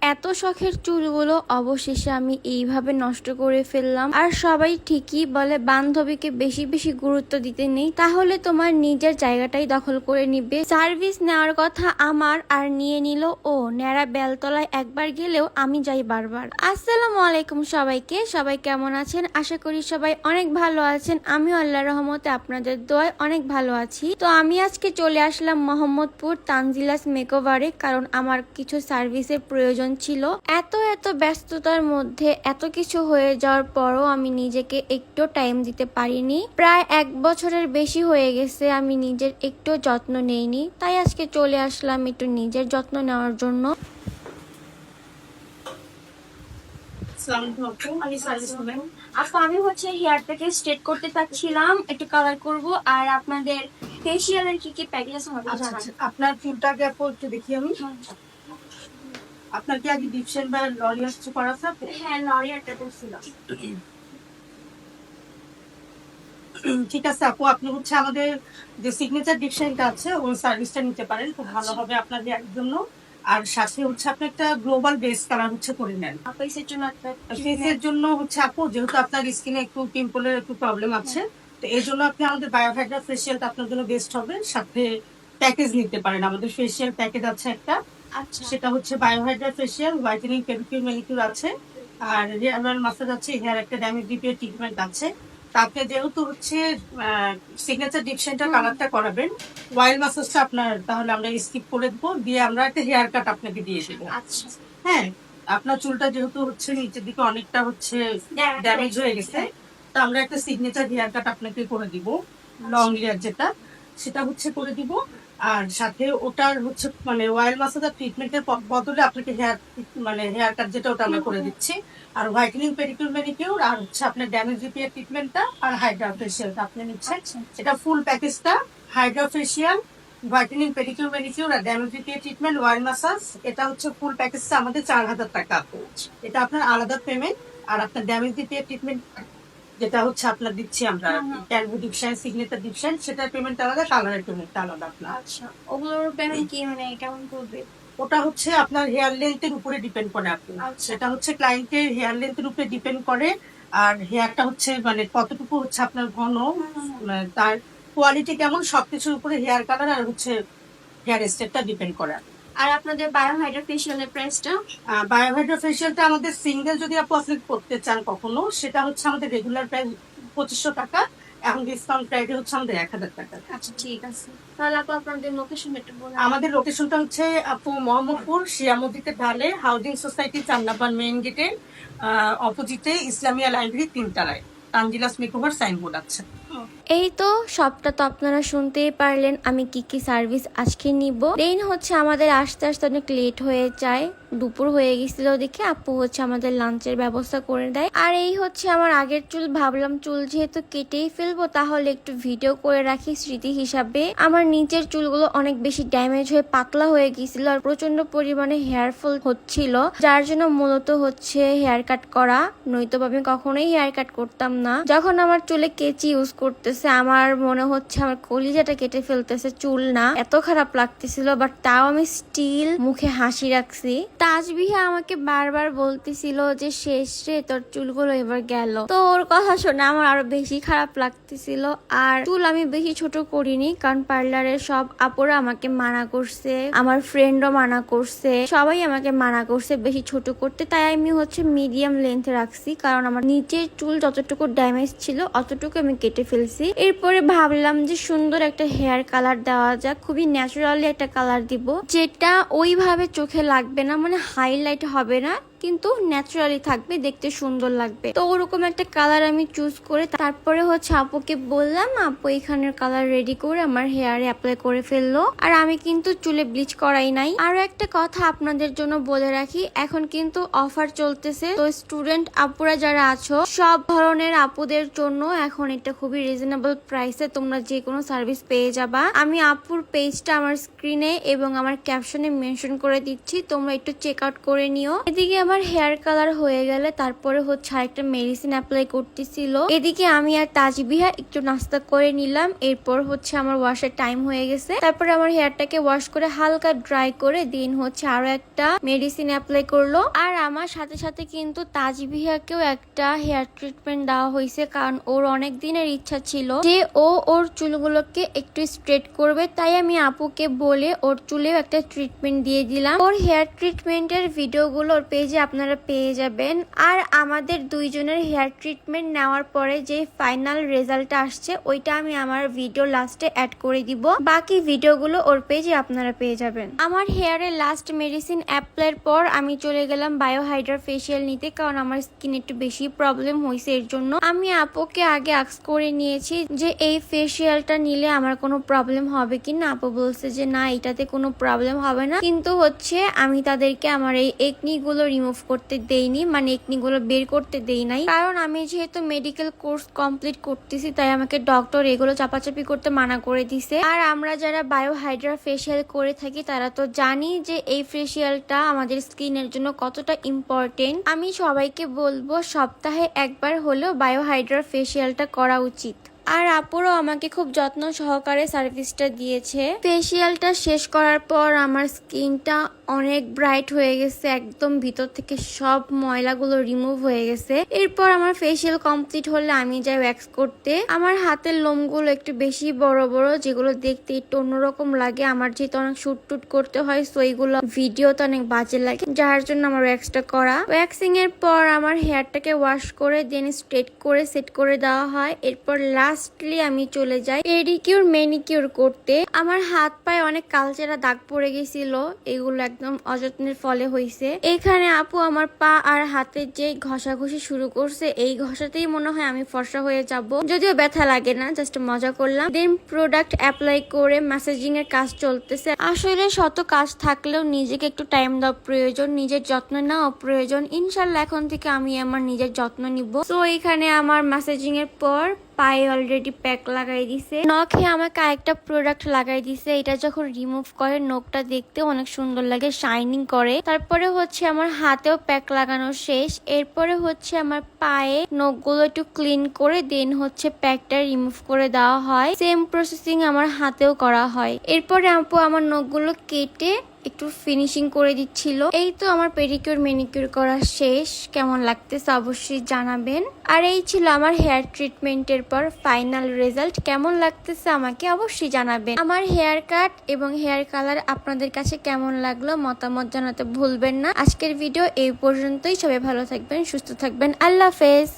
এত শখের চুলগুলো অবশেষে আমি এইভাবে নষ্ট করে ফেললাম। আর সবাই ঠিকই বলে, বান্ধবীকে বেশি বেশি গুরুত্ব দিতে নেই। তাহলে তোমার নিজের জায়গাটাই দখল করে নিবে। সার্ভিস নেওয়ার কথা আমার আর নিয়ে নিল ও। ন্যাড়া বেলতলায় একবার গেলেও আমি যাই বারবার। আসসালামু আলাইকুম সবাইকে। সবাই কেমন আছেন? আশা করি সবাই অনেক ভালো আছেন। আমি আল্লাহ রহমতে আপনাদের দোয়ায় অনেক ভালো আছি। তো আমি আজকে চলে আসলাম মোহাম্মদপুর তানজিলাস মেকওভারে, কারণ আমার কিছু সার্ভিসের প্রয়োজন ছিল। এত এত ব্যস্ততার মধ্যে এত কিছু হয়ে যাওয়ার পরও আমি নিজেকে একটু টাইম দিতে পারিনি। প্রায় এক বছরের বেশি হয়ে গেছে আমি নিজের একটু যত্ন নেইনি। তাই আজকে চলে আসলাম একটু নিজের যত্ন নেওয়ার জন্য। আমি আপু আমি হচ্ছে হেয়ারটাকে স্ট্রেট করতে চাচ্ছিলাম। একটু কালার করব আর আপনাদের ফেসিয়ালের কি কি প্যাকেজ হবে আচ্ছা আচ্ছা আপনার চুলটা আগে আপু একটু দেখি আমি। আপনার কি আগে ডিপশন বা লরিয়াস কিছু করা আপু? হ্যাঁ লরিয়ারটা করছিলাম। ঠিক আছে আপু আপনি হচ্ছে আমাদের যে সিগনেচার ডিপশনটা আছে ওই সার্ভিসটা নিতে পারেন। খুব ভালো হবে আপনার হেয়ার জন্য আর সাথে হচ্ছে আপনি একটা গ্লোবাল বেস কালার হচ্ছে করে নেন। ফেসের জন্য ফেসের জন্য হচ্ছে আপু যেহেতু আপনার স্কিনে একটু পিম্পলের একটু প্রবলেম আছে তো এই জন্য আপনি আমাদের বায়োফাইটার ফেসিয়ালটা আপনার জন্য বেস্ট হবে। সাথে প্যাকেজ নিতে পারেন। আমাদের ফেসিয়াল প্যাকেজ আছে একটা। আচ্ছা সেটা হচ্ছে biohydra facial whitening pedicure manicure আছে। আর হেয়ার মাসাজ আছে হেয়ার একটা ড্যামেজ রিপেয়ার ট্রিটমেন্ট আছে। আপনি যেহেতু হচ্ছে সিগনেচার ডিপশনটা কালারটা করাবেন ওয়াইল মাসাজটা আপনার তাহলে আমরা স্কিপ করে দেবো দিয়ে আমরা একটা হেয়ার কাট আপনাকে দিয়ে দেবো। আচ্ছা। হ্যাঁ আপনার চুলটা যেহেতু হচ্ছে নিচের দিকে অনেকটা হচ্ছে ড্যামেজ হয়ে গেছে তা আমরা একটা সিগনেচার হেয়ার কাট আপনাকে করে দিব লং লেয়ার যেটা সেটা হচ্ছে করে দিব। আর সাথে ওটার হচ্ছে মানে অয়েল মাসাজার ট্রিটমেন্টের বদলে আপনাকে হেয়ার মানে হেয়ার কাট যেটা ওটা আমরা করে দিচ্ছি। আর হোয়াইটেনিং পেডিকিউর ম্যানিকিউর আর হচ্ছে আপনার ড্যামেজ রিপেয়ার ট্রিটমেন্টটা আর হাইড্রা ফেসিয়ালটা আপনি নিচ্ছেন। এটা ফুল প্যাকেজটা hydra facial whitening pedicure manicure আর damage repair treatment oil massage এটা হচ্ছে ফুল প্যাকেজটা আমাদের চার হাজার টাকা। এটা আপনার আলাদা পেমেন্ট আর আপনার ড্যামেজ রিপেয়ার ট্রিটমেন্ট যেটা হচ্ছে আপনার দিচ্ছি আমরা ক্যালভো ডিপশন সিগনেচার ডিপশন সেটার পেমেন্ট আলাদা কালারের পেমেন্ট আলাদা আপনার। আচ্ছা ওগুলোর পেমেন্ট কি মানে কেমন করবে? ওটা হচ্ছে আপনার হেয়ার লেন্থের উপরে ডিপেন্ড করে আপনি আচ্ছা। সেটা হচ্ছে ক্লায়েন্টের হেয়ার লেন্থের উপরে ডিপেন্ড করে আর হেয়ারটা হচ্ছে মানে কতটুকু হচ্ছে আপনার ঘন মানে তার কোয়ালিটি কেমন সবকিছুর উপরে হেয়ার কালার আর হচ্ছে হেয়ার স্টেটটা ডিপেন্ড করে আর আপনাদের বায়োহাইড্রা ফেসিয়ালের প্রাইসটা বায়োহাইড্রা ফেসিয়ালটা আমাদের সিঙ্গেল যদি আপনি করতে চান কখনো সেটা হচ্ছে আমাদের রেগুলার প্রাইস পঁচিশশো টাকা এখন ডিসকাউন্ট প্রাইসে হচ্ছে আমাদের এক হাজার টাকা। আচ্ছা ঠিক আছে। তাহলে আপু আপনাদের লোকেশন একটু বলুন আমাদের লোকেশনটা হচ্ছে আপু মোহাম্মদপুর শিয়ামদিতে ঢালে হাউজিং সোসাইটি নাম্বার মেইন গেটে অপোজিটে ইসলামিয়া লাইব্রেরি তিনতলায়। তানজিলাস মেকওভার সাইনবোর্ড আছে। এই তো সবটা তো আপনারা শুনতেই পারলেন, আমি কি কি সার্ভিস আজকে নিব। দেন হচ্ছে আমাদের আসতে আসতে অনেক লেট হয়ে যায়, দুপুর হয়ে গেছিল দেখে আপু হচ্ছে আমাদের লাঞ্চের ব্যবস্থা করে দেয়। আর এই হচ্ছে আমার আগের চুল, ভাবলাম চুল যেহেতু কেটেই ফেলব, তাহলে একটু ভিডিও করে রাখি স্মৃতি হিসাবে। আমার নিচের চুলগুলো অনেক বেশি ড্যামেজ হয়ে পাতলা হয়ে গিয়েছিল আর প্রচণ্ড পরিমাণে হেয়ার ফল হচ্ছিল, যার জন্য মূলত হচ্ছে হেয়ার কাট করা। নয়তো আমি কখনোই হেয়ার কাট করতাম না। যখন আমার চুলে কেচি ইউজ করতেছে, আমার মনে হচ্ছে আমার কলিজাটা কেটে ফেলতেছে, চুল না। এত খারাপ লাগতেছিল বাট তাও আমি স্টিল মুখে হাসি রাখছি। তাজবিহা আমাকে বারবার বলতেছিল যে, শেষ রে, তোর চুলগুলো এবার গেল। তো ওর কথা শুনে আমার আরও বেশি খারাপ লাগতেছিল। আর চুল আমি বেশি ছোট করিনি, কারণ পার্লারের সব আপুরা আমাকে মানা করছে, আমার ফ্রেন্ডও মানা করছে, সবাই আমাকে মানা করছে বেশি ছোট করতে। তাই আমি হচ্ছে মিডিয়াম লেন্থ রাখছি, কারণ আমার নিচের চুল যতটুকু ড্যামেজ ছিল, অতটুকু আমি কেটে ফেলছি। এরপরে ভাবলাম যে সুন্দর একটা হেয়ার কালার দেওয়া যাক, খুবই ন্যাচারালি একটা কালার দিব, যেটা ওইভাবে চোখে লাগবে না মানে হাইলাইট হবে না। কিন্তু ন্যাচারালি থাকবে, দেখতে সুন্দর লাগবে। তো ওরকম একটা কালার আমি চুজ করে তারপরে হচ্ছে আপুকে বললাম, আপু, এখানের কালার রেডি করে আমার হেয়ারে অ্যাপ্লাই করে ফেলল। আর আমি কিন্তু চুলে ব্লিচ করাই নাই। আরও একটা কথা আপনাদের জন্য বলে রাখি, এখন কিন্তু অফার চলতেছে। তো স্টুডেন্ট আপুরা যারা আছো, সব ধরনের আপুদের জন্য এখন এটা খুবই রিজনেবল প্রাইসে তোমরা যে কোনো সার্ভিস পেয়ে যাবা। আমি আপুর পেজটা আমার স্ক্রিনে এবং আমার ক্যাপশনে মেনশন করে দিচ্ছি, তোমরা একটু চেক আউট করে নিও। এদিকে আমার হেয়ার কালার হয়ে গেলে তারপরে হচ্ছে আরেকটা মেডিসিন অ্যাপ্লাই করতেছিল। এদিকে আমি আর তাজবিহা একটু নাস্তা করে নিলাম, এরপর হচ্ছে আমার ওয়াশের টাইম হয়ে গেছে। তারপরে আমার হেয়ারটাকে ওয়াশ করে হালকা ড্রাই করে দিন হচ্ছে আরও একটা মেডিসিন অ্যাপ্লাই করল। আর আমার সাথে সাথে কিন্তু তাজবিহাকেও একটা হেয়ার ট্রিটমেন্ট দেওয়া হয়েছে, কারণ ওর অনেক দিনের ইচ্ছা ছিল। যে ও ওর চুলগুলোকে একটু স্ট্রেট করবে, তাই আমি আপুকে বলে ওর চুলেও একটা ট্রিটমেন্ট দিয়ে দিলাম। ওর হেয়ার ট্রিটমেন্টের ভিডিওগুলো ওর পেজে আপনারা পেয়ে যাবেন। আর আমাদের দুইজনের হেয়ার ট্রিটমেন্ট নেওয়ার পরে যে ফাইনাল রেজাল্টটা আসছে, ওইটা আমি আমার ভিডিও লাস্টে অ্যাড করে দিব। বাকি ভিডিওগুলো ওর পেজে আপনারা পেয়ে যাবেন। আমার হেয়ারে লাস্ট মেডিসিন অ্যাপ্লাইয়ের পর আমি চলে গেলাম বায়োহাইড্রা ফেসিয়াল নিতে, কারণ আমার স্কিন একটু বেশি প্রবলেম হয়েছে এর জন্য। আমি আপুকে আগে আক্স করে নিয়েছি যে, এই ফেসিয়ালটা নিলে আমার কোনো প্রবলেম হবে কি না? আপু বলছে যে, না, এটাতে কোনো প্রবলেম হবে না। কিন্তু হচ্ছে আমি তাদেরকে আমার এই একনি গুলো রিমুভ করতে দেইনি মানে একনি গুলো বের করতে দেই নাই। কারণ আমি যেহেতু মেডিকেল কোর্স কমপ্লিট করতেছি, তাই আমাকে ডক্টর এগুলো চাপাচাপি করতে মানা করে দিছে। আর আমরা যারা বায়োহাইড্রা ফেসিয়াল করে থাকি, তারা তো জানি যে এই ফেসিয়ালটা আমাদের স্কিনের জন্য কতটা ইম্পর্টেন্ট আমি সবাইকে বলব, সপ্তাহে একবার হলেও বায়োহাইড্রা ফেসিয়ালটা করা উচিত। আর আপুরও আমাকে খুব যত্ন সহকারে সার্ভিসটা দিয়েছে। ফেসিয়ালটা শেষ করার পর আমার স্কিনটা অনেক ব্রাইট হয়ে গেছে, একদম ভিতর থেকে সব ময়লাগুলো রিমুভ হয়ে গেছে। এরপর আমার ফেসিয়াল কমপ্লিট হলে আমি যাই ওয়্যাক্স করতে। আমার হাতের লোমগুলো একটু বেশি বড় বড়, যেগুলো দেখতে একটু অন্যরকম লাগে। আমার যেহেতু অনেক শুট টুট করতে হয় সো এইগুলো ভিডিওতে অনেক বাজে লাগে। যার জন্য আমার ওয়্যাক্সটা করা। ওয়্যাক্সিং এর পর আমার হেয়ারটাকে ওয়াশ করে দেন স্ট্রেট করে সেট করে দেওয়া হয়। এরপর লাস্টলি আমি চলে যাই এডিকিউর মেনিকিউর করতে। আমার হাত পায়ে অনেক কালচেরা দাগ পড়ে গেছিল, এগুলো একদম অযত্নের ফলে হয়েছে এখানে আপু আমার পা আর হাতের যে ঘষাঘষি শুরু করছে, এই ঘষাতেই মনে হয় আমি ফর্সা হয়ে যাব। যদিও ব্যথা লাগে না জাস্ট মজা করলাম। দেন প্রোডাক্ট অ্যাপ্লাই করে ম্যাসেজিং এর কাজ চলতেছে। আসলে শত কাজ থাকলেও নিজেকে একটু টাইম দেওয়া প্রয়োজন, নিজের যত্ন নেওয়া প্রয়োজন। ইনশাল্লাহ এখন থেকে আমি আমার নিজের যত্ন নিব। তো এখানে আমার ম্যাসেজিং এর পর পায়ে অলরেডি প্যাক লাগাই দিছে। নখে আমাকে আরেকটা প্রোডাক্ট লাগাই দিছে, এটা যখন রিমুভ করে নখটা দেখতে অনেক সুন্দর লাগে শাইনিং করে। তারপরে হচ্ছে আমার হাতেও প্যাক লাগানো শেষ। এরপরে হচ্ছে আমার পায়ে নখগুলো একটু ক্লিন করে দেন হচ্ছে প্যাকটা রিমুভ করে দেওয়া হয়। সেম প্রসেসিং আমার হাতেও করা হয়। এরপরে আপু, আমার নখগুলো কেটে একটু ফিনিশিং করে দিচ্ছিল। এই তো আমার পেডিকিউর মেনিকিউর করা শেষ। কেমন লাগতেছে অবশ্যই জানাবেন। আর এই ছিল আমার হেয়ার ট্রিটমেন্টের পর ফাইনাল রেজাল্ট কেমন লাগতেছে আমাকে অবশ্যই জানাবেন। আমার হেয়ার কাট এবং হেয়ার কালার আপনাদের কাছে কেমন লাগল মতামত জানাতে ভুলবেন না। আজকের ভিডিও এই পর্যন্তই। সবাই ভালো থাকবেন, সুস্থ থাকবেন। আল্লাহ হাফেজ।